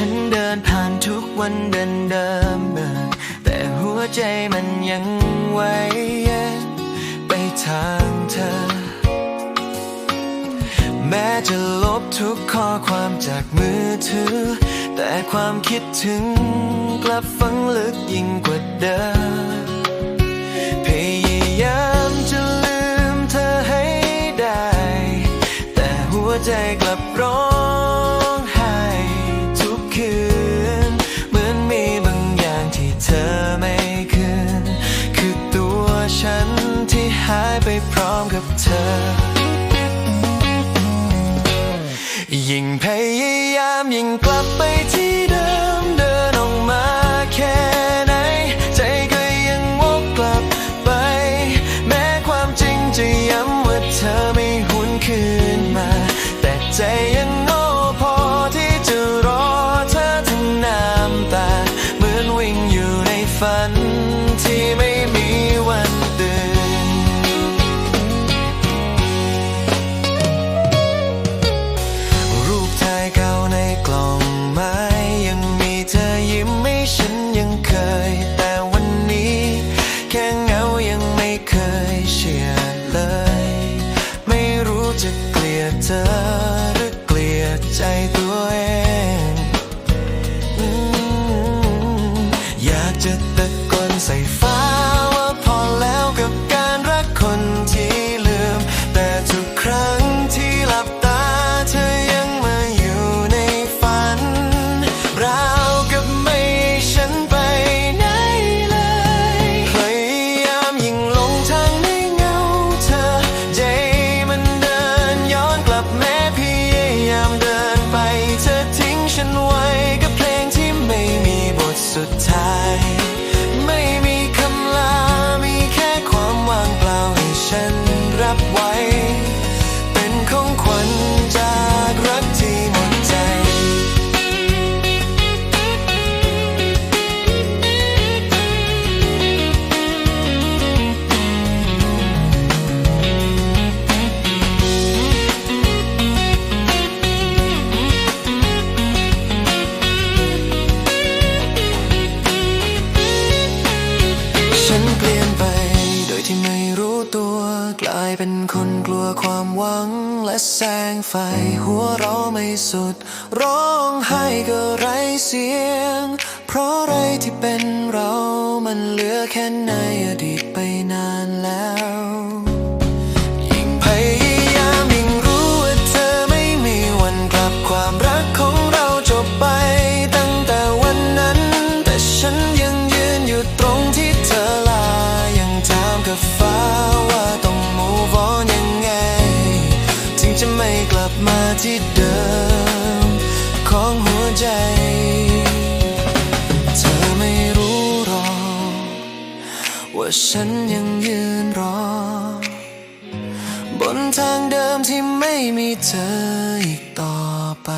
ฉันเดินผ่านทุกวันเดินเดิมเดิแต่หัวใจมันยังไว้ไปทางเธอ แม้จะลบทุกข้อความจากมือถือ แต่ความคิดถึงกลับฝังลึกยิ่งกว่าเดิม หายไปพร้อมกับเธอ ยิ่งพยายามยิ่งกลับไปที่ายเป็นคนกลัวความหวัง และแสงไฟ หัวเราไม่สุด ร้องไห้ก็ไรเสียง เพราะไรที่เป็นเรามันเหลือแค่ในอดีต ว่าฉันยังยืนรอ บนทางเดิมที่ไม่มีเธออีกต่อไป